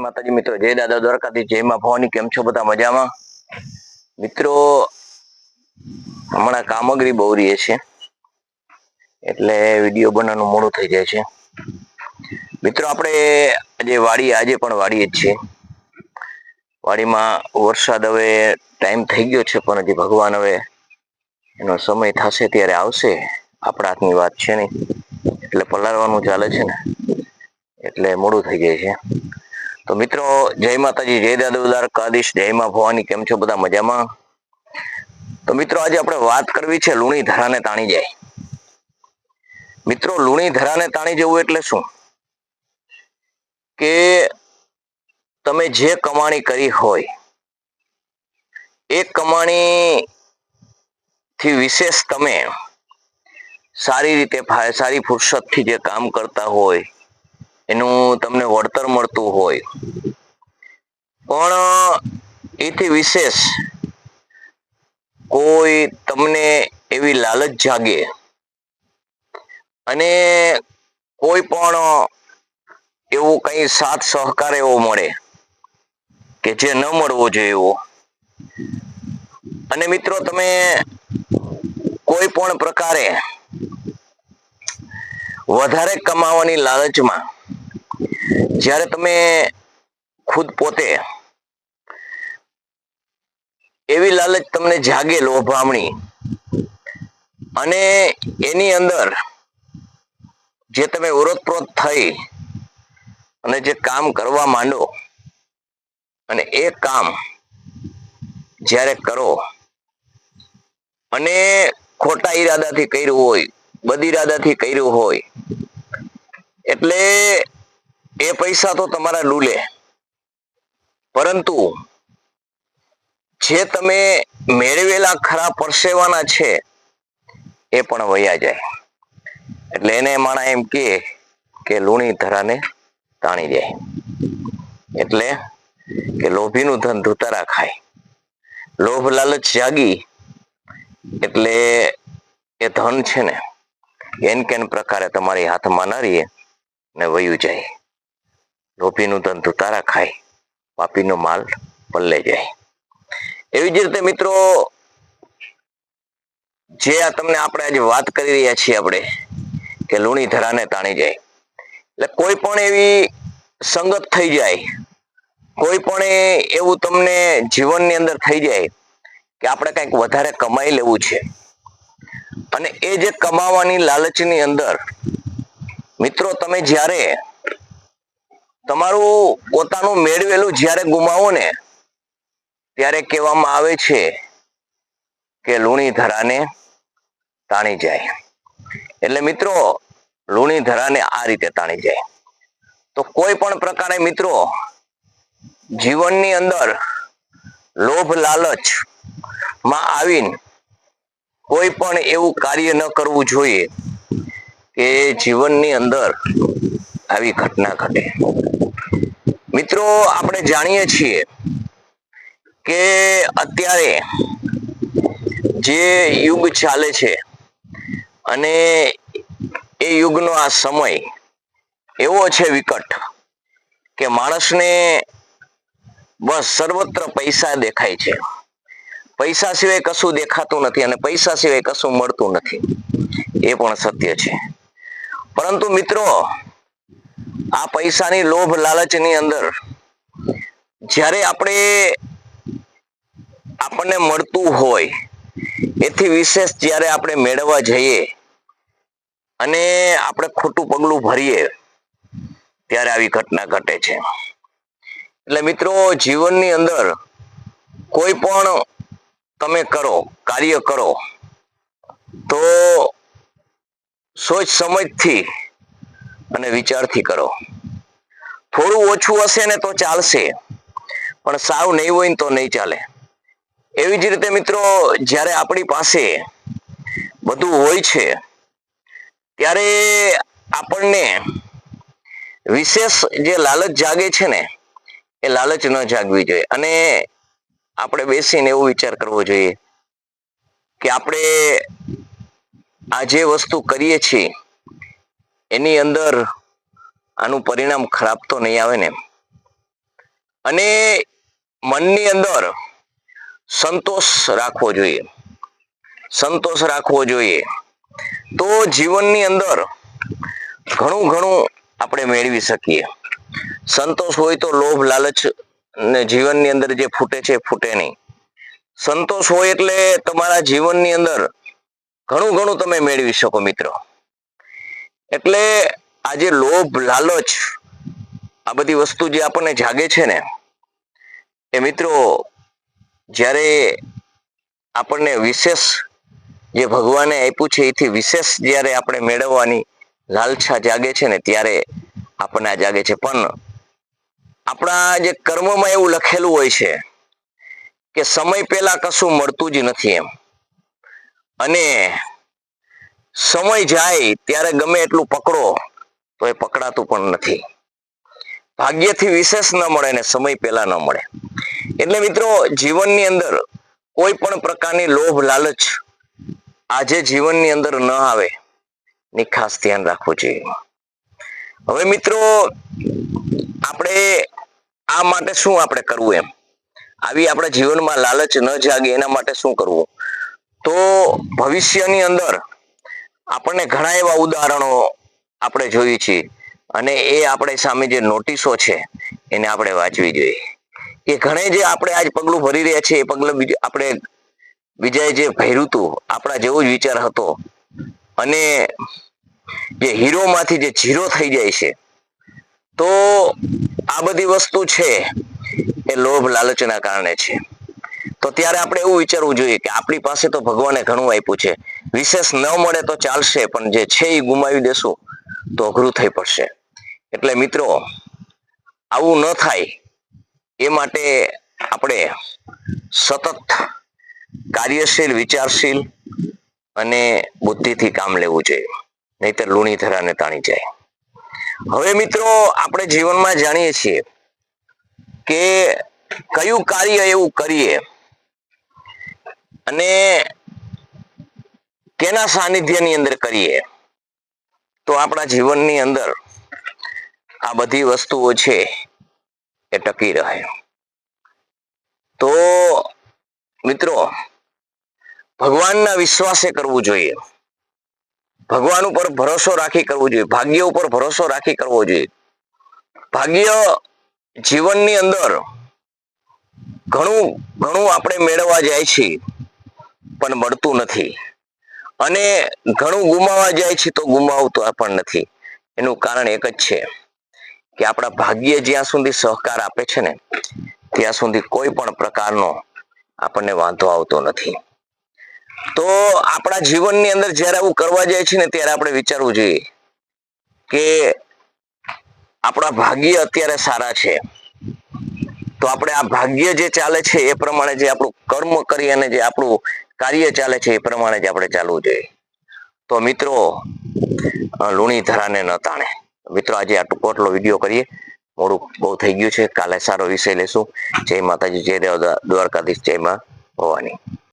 માતાજી, મિત્રો, જય દાદા દ્વારકાથી જય ભવાની, કેમ છો બધા મજામાં? મિત્રો, હમણાં કામગરી બહુ રહી છે, એટલે વીડિયો બનાવવાનું મોડું થઈ જાય છે. મિત્રો, આપણે આજે વાડી, આજે પણ વાડીએ જ છીએ. વાડીમાં વરસાદ હવે ટાઈમ થઈ ગયો છે, પણ હજી ભગવાન હવે એનો સમય થશે ત્યારે આવશે. આપણા હાથની વાત છે નહીં. એટલે પલાળવાનું ચાલે છે ને. એટલે મોડું થઈ જાય છે. તો મિત્રો, જય માતાજી, જય દાદા કાદીશ, જય માં ભવાની, કેમ છો બધા મજામાં? તો મિત્રો, આજે આપણે વાત કરવી છે લુણી ધરાને તાણી જાય. મિત્રો, લુણી ધરાને તાણી જવું એટલે શું? કે તમે જે કમાણી કરી હોય, એ કમાણી થી વિશેષ તમે સારી રીતે સારી ફુરસતથી જે કામ કરતા હોય એનું તમને વળતર મળતું હોય. પણ, એથી વિશેષ કોઈ તમને એવી લાલચ જાગે અને કોઈ પણ એવું કઈ સાથ સહકાર એવો મળે કે જે ન મળવો જોઈએ એવો. અને મિત્રો, તમે કોઈ પણ પ્રકારે વધારે કમાવાની લાલચમાં જ્યારે તમે ખુદ પોતે એવી લાલચ તમને જાગે લોભામણી, અને એની અંદર જે તમે ઓરતપ્રોત થઈ અને જે કામ કરવા માંડો, અને એ કામ જ્યારે કરો, અને ખોટા ઈરાદાથી કર્યું હોય બદ ઈરાદાથી કર્યું હોય, એટલે એ પૈસા તો તમારા ડૂલે પરંતુ જે તમે મેળવેલા ખરા પરસેવાના છે, એ પણ વયા જાય. એટલે એને માણા એમ કે કે લુણી ધરાને તાણી જાય એટલે કે લોભીનું ધન ધુતારા ખાય. લોભ લાલચ જાગી, એટલે એ ધન છે ને એન કેન પ્રકારે તમારી હાથમાં ન રહીએ ને વયું જાય. લોભીનું ધન તારા ખાય પાપીનો માલ પલ્લે જાય. એવી જ રીતે મિત્રો, જે આ તમને આપણે આજે વાત કરી રહ્યા છીએ આપણે, કે લુણી ધરાને તાણી જાય. એટલે કોઈ પણ એવી સંગત થઈ જાય, કોઈ પણ એવું તમને જીવનની અંદર થઈ જાય, કે આપણે કંઈક વધારે કમાઈ લેવું છે. અને એ જે કમાવાની લાલચની અંદર, મિત્રો તમે જ્યારે તમારું પોતાનું મેળવેલું જ્યારે ગુમાવો ને ત્યારે કહેવામાં આવે છે કે લુણી ધરાને તાણી જાય. એટલે મિત્રો, લુણી ધરાને આ રીતે તાણી જાય. તો કોઈ પણ પ્રકારે મિત્રો, જીવનની અંદર લોભ લાલચમાં આવીને કોઈ પણ એવું કાર્ય ન કરવું જોઈએ કે જીવનની અંદર આવી ઘટના ઘટે. મિત્રો, આપણે જાણીએ છીએ કે અત્યારે જે યુગ ચાલે છે અને એ યુગનો આ સમય એવો છે વિકટ કે માણસને બસ સર્વત્ર પૈસા દેખાય છે. પૈસા સિવાય કશું દેખાતું નથી અને પૈસા સિવાય કશું મળતું નથી. એ પણ સત્ય છે. પરંતુ મિત્રો આ પૈસાની લોભ લાલચની અંદર જ્યારે આપણે આપણને મળતું હોય, એથી વિશેષ જ્યારે આપણે મેળવવા જઈએ અને આપણે ખોટું પગલું ભરીએ, ત્યારે આવી ઘટના ઘટે છે. એટલે મિત્રો, જીવનની અંદર કોઈ પણ તમે કરો, કાર્ય કરો, તો સોચ સમજથી અને વિચારથી કરો. થોડું ઓછું હશે ને તો ચાલશે, પણ સાવ નહીં હોય ને તો નહીં ચાલે. એવી જ રીતે મિત્રો, જ્યારે આપણી પાસે બધું હોય છે, ત્યારે આપણને વિશેષ જે લાલચ જાગે છે ને, એ લાલચ ન જાગવી જોઈએ. અને આપણે બેસીને એવો વિચાર કરવો જોઈએ કે આપણે આ જે વસ્તુ કરીએ છીએ એની અંદર આનું પરિણામ ખરાબ તો નહીં આવે ને. અને મનની અંદર સંતોષ રાખવો જોઈએ. સંતોષ રાખવો જોઈએ. તો જીવનની અંદર ઘણું ઘણું આપણે મેળવી શકીએ. સંતોષ હોય તો લોભ, લાલચ ને જીવનની અંદર જે ફૂટે છે ફૂટે નહીં. સંતોષ હોય એટલે તમારા જીવનની અંદર ઘણું ઘણું તમે મેળવી શકો મિત્રો. એટલે આજે લોભ, લાલચ, આ બધી વસ્તુ જે આપણને જાગે છે ને, એ મિત્રો જ્યારે આપણને વિશેષ જે ભગવાને આપ્યું છે, એથી વિશેષ જ્યારે આપણે મેળવવાની લાલછા જાગે છે ને, ત્યારે આપણને આ જાગે છે. પણ આપણા જે કર્મમાં એવું લખેલું હોય છે કે સમય પહેલા કશું મળતું જ નથી એમ. અને સમય જાય ત્યારે ગમે એટલું પકડો તો એ પકડાતું પણ નથી. ભાગ્યથી વિશેષ ન મળે ને સમય પહેલા ન મળે. એટલે મિત્રો, જીવનની અંદર કોઈ પણ પ્રકારની લોભ, લાલચ આજે જીવનની અંદર ન આવે, ની ખાસ ધ્યાન રાખવું જોઈએ. હવે મિત્રો, આપણે આ માટે શું આપણે કરવું એમ? આવી આપણા જીવનમાં લાલચ ન જાગે એના માટે શું કરવું? તો ભવિષ્યની અંદર આપણને ઘણા એવા ઉદાહરણો આપણે જોઈએ છીએ. અને એ આપણે સામે જે નોટિસો છે, એને આપણે વાંચવી જોઈએ. કે ઘણે જે આપણે આજ પગલું ભરી રહ્યા છીએ, એ પગલું આપણે બીજાએ જે ભર્યું હતું, આપણા જેવો જ વિચાર હતો. અને જે હીરોમાંથી જે જીરો થઈ જાય છે, તો આ બધી વસ્તુ છે, એ લોભ લાલચના કારણે છે. તો ત્યારે આપણે એવું વિચારવું જોઈએ કે આપણી પાસે તો ભગવાને ઘણું આપ્યું છે વિશેષ ન મળે તો ચાલશે, પણ જે છે એ ગુમાવી દેશું, તો અઘરું થઈ પડશે. એટલે મિત્રો, આવું ન થાય. એ માટે આપણે સતત કાર્યશીલ, વિચારશીલ અને બુદ્ધિથી કામ લેવું જોઈએ. નહીતર લુણી ધરાને તાણી જાય. હવે મિત્રો, આપણે જીવનમાં જાણીએ છીએ કે કયું કાર્ય એવું કરીએ અને કેના સાનિધ્યની અંદર કરીએ? તો આપણા જીવનની અંદર આ બધી વસ્તુઓ છે એ ટકી રહે. તો મિત્રો, ભગવાનના વિશ્વાસે કરવું જોઈએ. ભગવાન ઉપર ભરોસો રાખી કરવું જોઈએ. ભાગ્ય ઉપર ભરોસો રાખી કરવો જોઈએ. ભાગ્ય જીવનની અંદર ઘણું ઘણું આપણે મેળવવા જાય છીએ પણ મળતું નથી. અને ઘણું ગુમાવા જાય છે તો ગુમાવતો પણ નથી. એનું કારણ એક જ છે કે આપણા ભાગ્ય જ્યાં સુધી સહકાર આપે છે ને, ત્યાં સુધી કોઈ પણ પ્રકારનો આપણને વાંધો આવતો નથી. તો આપણા જીવનની અંદર જ્યારે આવું કરવા જાય છે ને, ત્યારે આપણે વિચારવું જોઈએ કે આપણા ભાગ્ય અત્યારે સારા છે. તો આપણે આ ભાગ્ય જે ચાલે છે એ પ્રમાણે જે આપણું કર્મ કરી અને જે આપણું કાર્ય ચાલે છે એ પ્રમાણે જ આપણે ચાલવું જોઈએ. તો મિત્રો લૂણી ધરાને ન તાણે. મિત્રો, આજે આ ટૂંકોટલો વીડિયો કરીએ. મોડું બહુ થઈ ગયું છે. કાલે સારો વિષય લેશું. જય માતાજી, જય દેવ દ્વારકાધીશ. જય માં ભવાની.